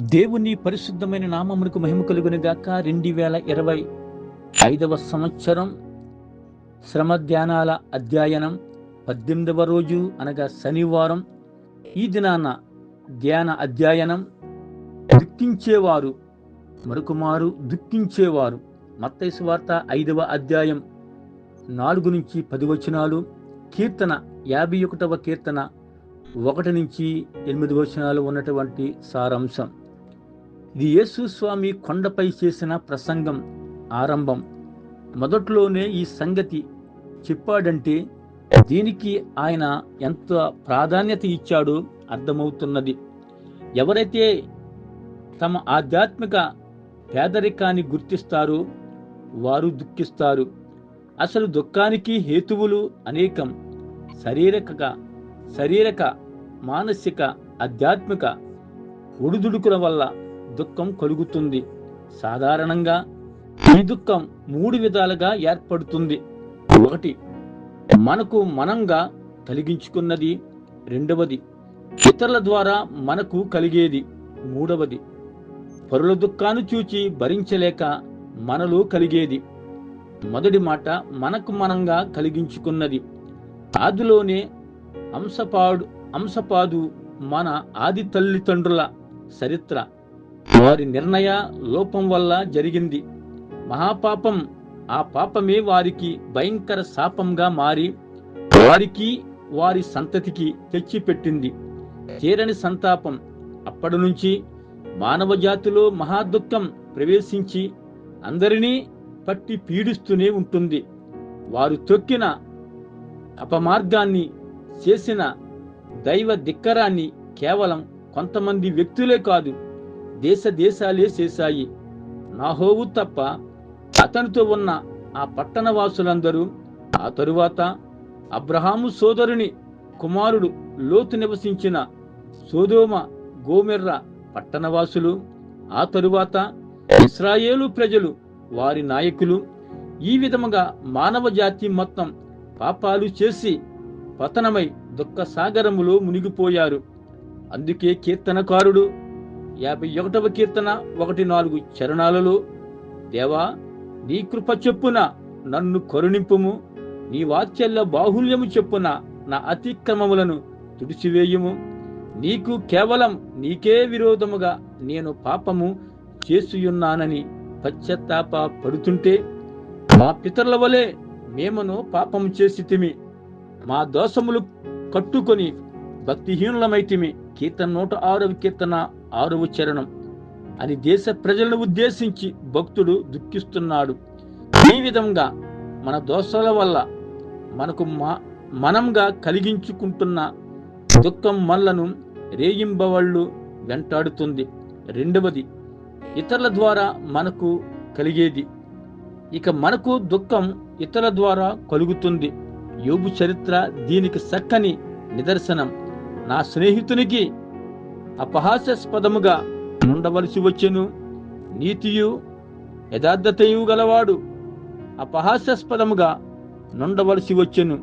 దేవుని పరిశుద్ధమైన నామమునకు మహిమ కలుగును గాక రెండు వేల ఇరవై ఐదవ సంవత్సరం శ్రమ ధ్యానాల అధ్యయనం పద్దెనిమిదవ రోజు అనగా శనివారం. ఈ దినాన ధ్యాన అధ్యయనం దుఃఖించేవారు మరొకమారు దుఃఖించేవారు. మత్తైసు వార్త ఐదవ అధ్యాయం నాలుగు నుంచి పది వచనాలు. కీర్తన యాభై ఒకటవ కీర్తన ఒకటి నుంచి ఎనిమిది వచనాలు ఉన్నటువంటి సారాంశం. ఇది యేసుస్వామి కొండపై చేసిన ప్రసంగం ఆరంభం. మొదట్లోనే ఈ సంగతి చెప్పాడంటే దీనికి ఆయన ఎంత ప్రాధాన్యత ఇచ్చాడో అర్థమవుతున్నది. ఎవరైతే తమ ఆధ్యాత్మిక పేదరికాన్ని గుర్తిస్తారో వారు దుఃఖిస్తారు. అసలు దుఃఖానికి హేతువులు అనేకం. శారీరక శారీరక మానసిక ఆధ్యాత్మిక ఒడిదుడుకుల వల్ల దుఃఖం కలుగుతుంది. సాధారణంగా ఈ దుఃఖం మూడు విధాలుగా ఏర్పడుతుంది. ఒకటి మనకు మనంగా కలిగించుకున్నది. రెండవది ఇతరుల ద్వారా మనకు కలిగేది. మూడవది పరుల దుఃఖాన్ని చూచి భరించలేక మనలో కలిగేది. మొదటి మాట మనకు మనంగా కలిగించుకున్నది. ఆదిలోనే అంశపాడు అంశపాదు మన ఆది తల్లిదండ్రుల చరిత్ర. వారి నిర్ణయ లోపం వల్ల జరిగింది. మహాపాపం ఆ పాపమే వారికి భయంకర శాపంగా మారి వారికి వారి సంతతికి తెచ్చిపెట్టింది. తీరని సంతాపం అప్పటి నుంచి మానవ జాతిలో మహాదుఖం ప్రవేశించి అందరినీ పట్టి పీడిస్తూనే ఉంటుంది. వారు తొక్కిన అపమార్గాన్ని చేసిన దైవ ధిక్కరాన్ని కేవలం కొంతమంది వ్యక్తులే కాదు దేశ దేశాలే చేశాయి. నాహోవు తప్ప అతనితో ఉన్న ఆ పట్టణ వాసులందరూ ఆ తరువాత అబ్రహాము సోదరుని కుమారుడు లోతు నివసించిన సోదోమ గోమెర్ర పట్టణవాసులు ఆ తరువాత ఇస్రాయేలు ప్రజలు వారి నాయకులు ఈ విధముగా మానవ జాతి మొత్తం పాపాలు చేసి పతనమై దుఃఖ సాగరములో మునిగిపోయారు. అందుకే కీర్తనకారుడు యాభై ఒకటవ కీర్తన ఒకటి నాలుగు చరణాలలో దేవా నీ కృప చెప్పున నన్ను కరుణింపుము. నీ వాత్సల్య బాహుల్యము చెప్పున నా అతిక్రమములను తుడిచివేయుము. నీకు కేవలం నీకే విరోధముగా నేను పాపము చేసియున్నానని పశ్చాత్తాప పడుతుంటే మా పితరుల వలె మేమును పాపము చేసి తిమి. మా దోషములు కట్టుకొని భక్తిహీనులమైతిమి కీర్తన నూట ఆరవ కీర్తన ఆరవ చరణం. అని దేశ ప్రజలను ఉద్దేశించి భక్తుడు దుఃఖిస్తున్నాడు. ఈ విధంగా మన దోషాల వల్ల మనకు మా మనంగా కలిగించుకుంటున్న దుఃఖం మల్లను రేయింబవళ్ళు వెంటాడుతుంది. రెండవది ఇతరుల ద్వారా మనకు కలిగేది. ఇక మనకు దుఃఖం ఇతరుల ద్వారా కలుగుతుంది. యోగు చరిత్ర దీనికి చక్కని నిదర్శనం. నా స్నేహితునికి అపహాస్యాస్పదముగా ఉండవలసి వచ్చెను. నీతియు యథార్థతయు గలవాడు అపహాస్యాస్పదముగా నుండవలసి వచ్చెను.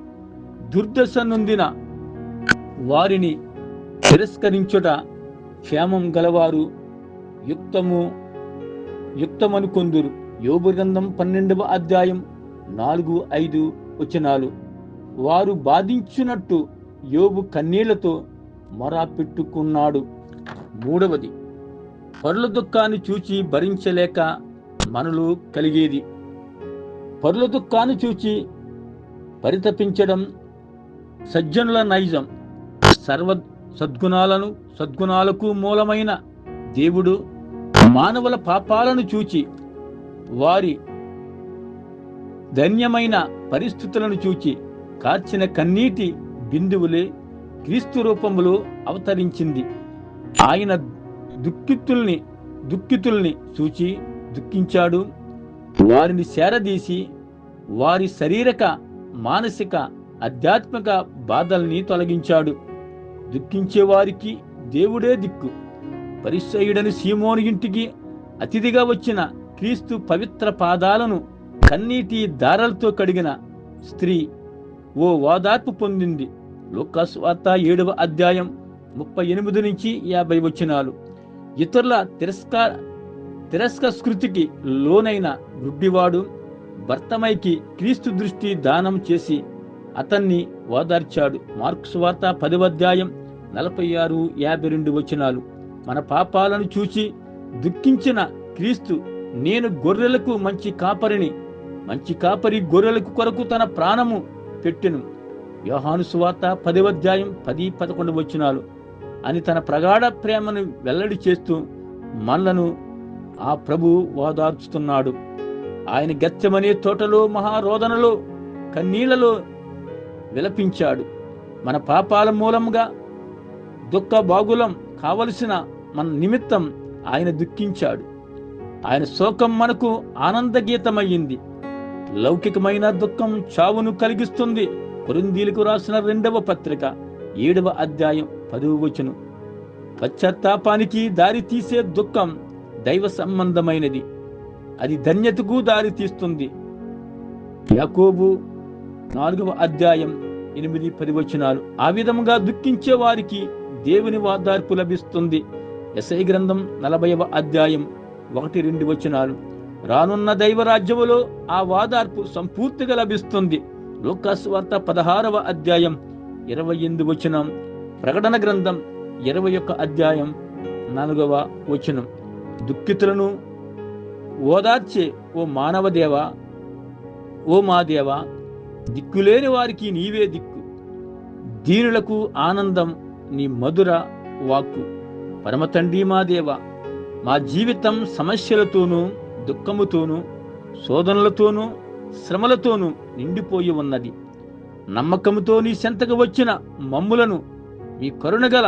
దుర్దశ నొందిన వారిని తిరస్కరించుట క్షేమం గలవారు యుక్తము యుక్తమనుకొందురు యోబు గ్రంథం పన్నెండవ అధ్యాయం నాలుగు ఐదు వచనాలు. వారు బాధించున్నట్టు యోబు కన్నీళ్ళతో మొరా పెట్టుకున్నాడు మూడవది పరుల దుఃఖాన్ని చూచి భరించలేక మనలో కలిగేది. పరుల దుఃఖాన్ని చూచి పరితపించడం సజ్జనుల నైజం. సర్వ సద్గుణాలను సద్గుణాలకు మూలమైన దేవుడు మానవుల పాపాలను చూచి వారి ధన్యమైన పరిస్థితులను చూచి కార్చిన కన్నీటి బిందువులే క్రీస్తు రూపంలో అవతరించింది. ఆయన దుఃఖితుల్ని దుఃఖితుల్ని చూచి దుఃఖించాడు. వారిని చేరదీసి వారి శారీరక మానసిక ఆధ్యాత్మిక బాధల్ని తొలగించాడు. దుఃఖించే వారికి దేవుడే దిక్కు. పరిచయుడని సీమోని ఇంటికి అతిథిగా వచ్చిన క్రీస్తు పవిత్ర పాదాలను కన్నీటి దారాలతో కడిగిన స్త్రీ ఓ ఓదార్పు పొందింది. లోకాసు వార్త ఏడవ అధ్యాయం ముప్పై ఎనిమిది నుంచి యాభై వచనాలు. ఇతరుల తిరస్కార తిరస్కృతికి లోనైన గుడ్డివాడు భర్తమైకి క్రీస్తు దృష్టి దానం చేసి అతన్ని ఓదార్చాడు. మార్క్స్ వార్త పదివధ్యాయం నలభై ఆరు యాభై రెండు వచనాలు. మన పాపాలను చూచి దుఃఖించిన క్రీస్తు నేను గొర్రెలకు మంచి కాపరిని మంచి కాపరి గొర్రెలకు కొరకు తన ప్రాణము పెట్టెను. యోహాను సువార్త అధ్యాయం పది పదకొండు వచనాలు. అని తన ప్రగాఢ ప్రేమను వెల్లడి చేస్తూ మనలను ఆ ప్రభు ఓదార్చుతున్నాడు. ఆయన గత్యమనే తోటలో మహారోదనలో కన్నీళ్ళలో విలపించాడు. మన పాపాల మూలంగా దుఃఖ బాగులం కావలసిన మన నిమిత్తం ఆయన దుఃఖించాడు. ఆయన శోకం మనకు ఆనందగీతమయ్యింది. లౌకికమైన దుఃఖం చావును కలిగిస్తుంది. కొరిందీలకు రాసిన రెండవ పత్రిక. ఏడవ అధ్యాయం పదవ వచనం. పశ్చాత్తాపానికి దారి తీసే దుఃఖం దైవ సంబంధమైనది. అది ధన్యతకు దారి తీస్తుంది. యాకోబు నాలుగవ అధ్యాయం ఎనిమిది పది వచనాలు. ఆ విధముగా దుఃఖించే వారికి దేవుని వాదార్పు లభిస్తుంది. ఎస్ఐ గ్రంథం నలభైవ అధ్యాయం ఒకటి రెండు వచనాలు. రానున్న దైవరాజ్యములో ఆ వాదార్పు సంపూర్తిగా లభిస్తుంది. లోకాసు వార్త పదహారవ అధ్యాయం ఇరవై ఎనిమిది వచనం ప్రకటన గ్రంథం ఇరవై ఒక్క అధ్యాయం నాలుగవ వచనం. దుఃఖితులను ఓదార్చే ఓ మానవదేవ ఓ మా దేవ దిక్కులేని వారికి నీవే దిక్కు. దీనులకు ఆనందం నీ మధుర వాక్కు. పరమ తండ్రి మా దేవ మా జీవితం సమస్యలతోనూ దుఃఖముతోనూ శోధనలతోనూ శ్రమలతోనూ నిండిపోయి ఉన్నది. నమ్మకముతో నీ చెంతకు వచ్చిన మమ్ములను మీ కరుణగల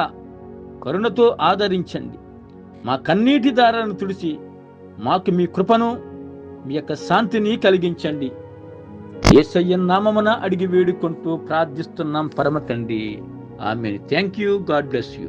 కరుణతో ఆదరించండి. మా కన్నీటి దారాలను తుడిచి మాకు మీ కృపను మీ యొక్క శాంతిని కలిగించండి. ఏసయ్య నామమున అడిగి వేడుకుంటూ ప్రార్థిస్తున్నాం పరమ తండ్రి ఆమె thank you God bless you